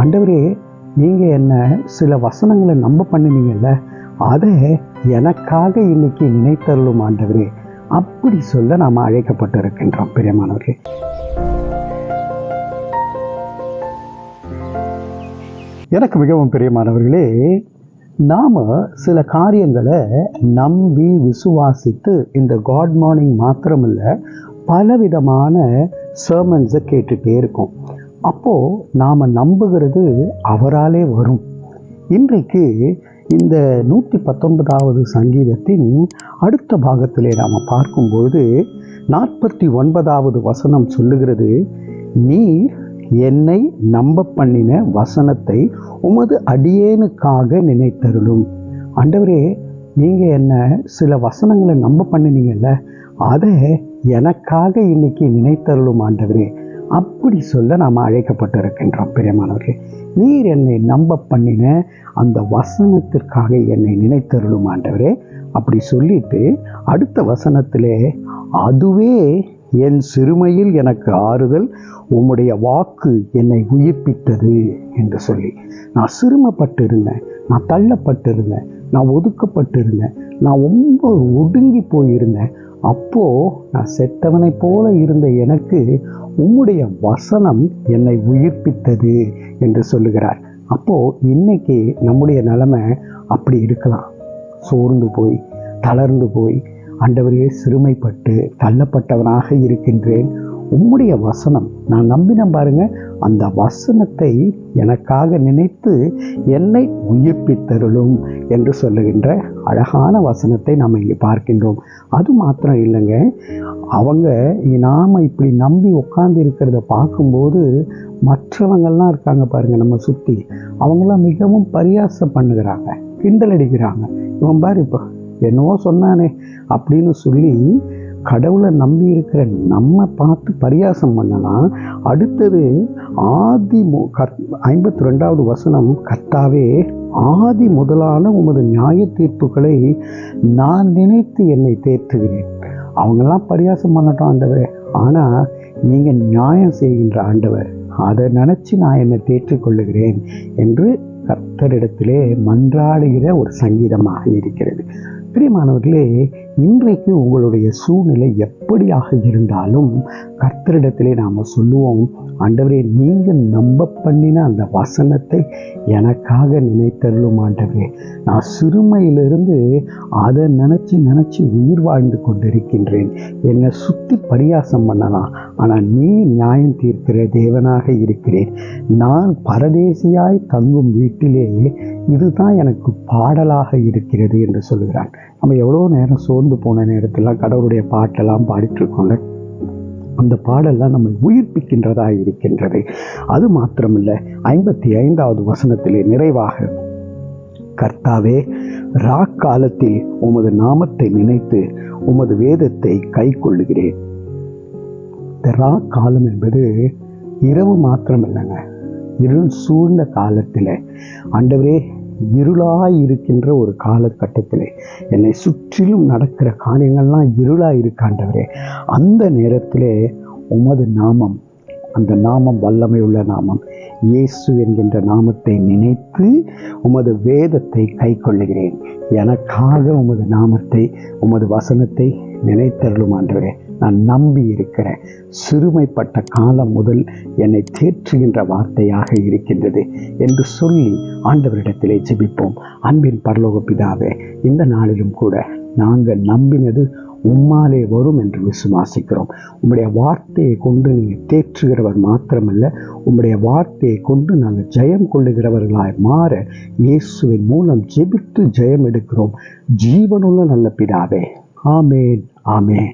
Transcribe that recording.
ஆண்டவரே நீங்க என்ன சில வசனங்களை நம்ப பண்ணினீங்கல்ல அதை எனக்காக இன்னைக்கு நினைத்தருளும் ஆண்டவரே. அப்படி சொல்ல நாம் அழைக்கப்பட்டிருக்கின்றோம் பிரியமானவர்களே. எனக்கு மிகவும் பிரியமானவர்களே நாம் சில காரியங்களை நம்பி விசுவாசித்து இந்த காட் மார்னிங் மாத்திரமில்ல பலவிதமான சர்மன்ஸை கேட்டுகிட்டே இருக்கோம். அப்போது நாம் நம்புகிறது அவராலே வரும். இன்றைக்கு இந்த நூற்றி பத்தொன்பதாவது சங்கீதத்தின் அடுத்த பாகத்திலே நாம் பார்க்கும்போது நாற்பத்தி ஒன்பதாவது வசனம் சொல்லுகிறது நீர் என்னை நம்ப பண்ணின வசனத்தை உமது அடியேனுக்காக நினைத்தருளும். ஆண்டவரே நீங்கள் என்ன சில வசனங்களை நம்ப பண்ணினீங்கல்ல அதை எனக்காக இன்னைக்கு நினைத்தருளும் ஆண்டவரே. அப்படி சொல்ல நாம் அழைக்கப்பட்டிருக்கின்றோம் பிரியமானவர்களே. நீர் என்னை நம்ப பண்ணின அந்த வசனத்திற்காக என்னை நினைத்தருளும் ஆண்டவரே. அப்படி சொல்லிட்டு அடுத்த வசனத்திலே அதுவே என் சிறுமையில் எனக்கு ஆறுதல் உம்முடைய வாக்கு என்னை உயிர்ப்பித்தது என்று சொல்லி. நான் சிறுமப்பட்டு இருந்தேன் நான் தள்ளப்பட்டிருந்தேன் நான் ஒதுக்கப்பட்டிருந்தேன் நான் ரொம்ப ஒடுங்கி போயிருந்தேன். அப்போ நான் செத்தவனைப் போல இருந்த எனக்கு உம்முடைய வசனம் என்னை உயிர்ப்பித்தது என்று சொல்லுகிறார். அப்போ இன்னைக்கு நம்முடைய நிலைமை அப்படி இருக்கலாம். சோர்ந்து போய் தளர்ந்து போய் ஆண்டவரே சிறுமைப்பட்டு தள்ளப்பட்டவனாக இருக்கின்றேன். உம்முடைய வசனம். நான் நம்பினேன் பாருங்க அந்த வசனத்தை எனக்காக நினைத்து என்னை உயிர்ப்பித்தருளும் என்று சொல்லுகின்ற அழகான வசனத்தை நாம் இங்கே பார்க்கின்றோம். அது மாத்திரம் இல்லைங்க அவங்க நாம் இப்படி நம்பி உட்கார்ந்து இருக்கிறத பார்க்கும்போது மற்றவங்கள்லாம் இருக்காங்க பாருங்க நம்ம சுற்றி அவங்களாம் மிகவும் பரியாசம் பண்ணுகிறாங்க கிண்டல் அடிக்கிறாங்க. இவன் பாரு இப்போ என்னவோ சொன்னானே அப்படின்னு சொல்லி கடவுளை நம்பி இருக்கிற நம்ம பார்த்து பரியாசம் பண்ணலாம் அடுத்தது ஆதி கத் ஐம்பத்தி ரெண்டாவது வசனம் கர்த்தாவே ஆதி முதலான உமது நியாய தீர்ப்புகளை நான் நினைத்து என்னை தேற்றுகிறேன். அவங்கெல்லாம் பரியாசம் பண்ணட்டும் ஆண்டவர். ஆனால் நீங்கள் நியாயம் செய்கின்ற ஆண்டவர். அதை நினச்சி நான் என்னை தேற்றிக்கொள்ளுகிறேன் என்று கர்த்தரிடத்திலே மன்றாடுகிற ஒரு சங்கீதமாக இருக்கிறது. பிரியமானவர்களே இன்றைக்கு உங்களுடைய சூழ்நிலை எப்படியாக இருந்தாலும் கர்த்தரிடத்திலே நாம் சொல்லுவோம் ஆண்டவரே நீங்கள் நம்ப பண்ணின அந்த வசனத்தை எனக்காக நினைத்தருளும் ஆண்டவரே. நான் சிறுமையிலிருந்து அதை நினச்சி நினச்சி உயிர் வாழ்ந்து கொண்டிருக்கின்றேன். என்னை சுற்றி பரியாசம் பண்ணலாம். ஆனால் நீ நியாயம் தீர்க்கிற தேவனாக இருக்கிறேன். நான் பரதேசியாய் தங்கும் வீட்டிலே இதுதான் எனக்கு பாடலாக இருக்கிறது என்று சொல்கிறான் நம்ம எவ்வளோ நேரம் சோர்ந்து போன நேரத்தில் கடவுளுடைய பாட்டெல்லாம் பாடிட்டுருக்கோம்ல. அந்த பாடெல்லாம் நம்மை உயிர்ப்பிக்கின்றதாக இருக்கின்றது. அது மாத்திரமில்லை ஐம்பத்தி ஐந்தாவது வசனத்திலே நிறைவாக கர்த்தாவே ரா காலத்தில் உமது நாமத்தை நினைத்து உமது வேதத்தை கை கொள்ளுகிறேன் இந்த ரா காலம் என்பது இரவு மாத்திரம் இல்லைங்க இருள் சூழ்ந்த காலத்தில். ஆண்டவரே இருளாய் இருக்கின்ற ஒரு காலகட்டத்தில் என்னை சுற்றிலும் நடக்கிற காரியங்கள்லாம் இருளாய் இருக்காண்டவரே அந்த நேரத்தில் உமது நாமம் அந்த நாமம் வல்லமை உள்ள நாமம் இயேசு என்கின்ற நாமத்தை நினைத்து உமது வேதத்தை கை கொள்ளுகிறேன். எனக்காக உமது நாமத்தை உமது வசனத்தை நினைத்தருளும் ஆண்டவரே. நான் நம்பி இருக்கிறேன். சிறுமைப்பட்ட காலம் முதல் என்னை தேற்றுகின்ற வார்த்தையாக இருக்கின்றது என்று சொல்லி ஆண்டவரிடத்திலே ஜெபிப்போம். அன்பின் பரலோக பிதாவே இந்த நாளிலும் கூட நாங்கள் நம்பினது உம்மாலே வரும் என்று விசுவாசிக்கிறோம். உம்முடைய வார்த்தையை கொண்டு நீங்கள் தேற்றுகிறவர் மாத்திரமல்ல உம்முடைய வார்த்தையை கொண்டு நாங்கள் ஜெயம் கொள்ளுகிறவர்களாய் மாற இயேசுவின் மூலம் ஜெபித்து ஜெயம் எடுக்கிறோம் ஜீவனுள்ள நல்ல பிதாவே ஆமேன் ஆமேன்.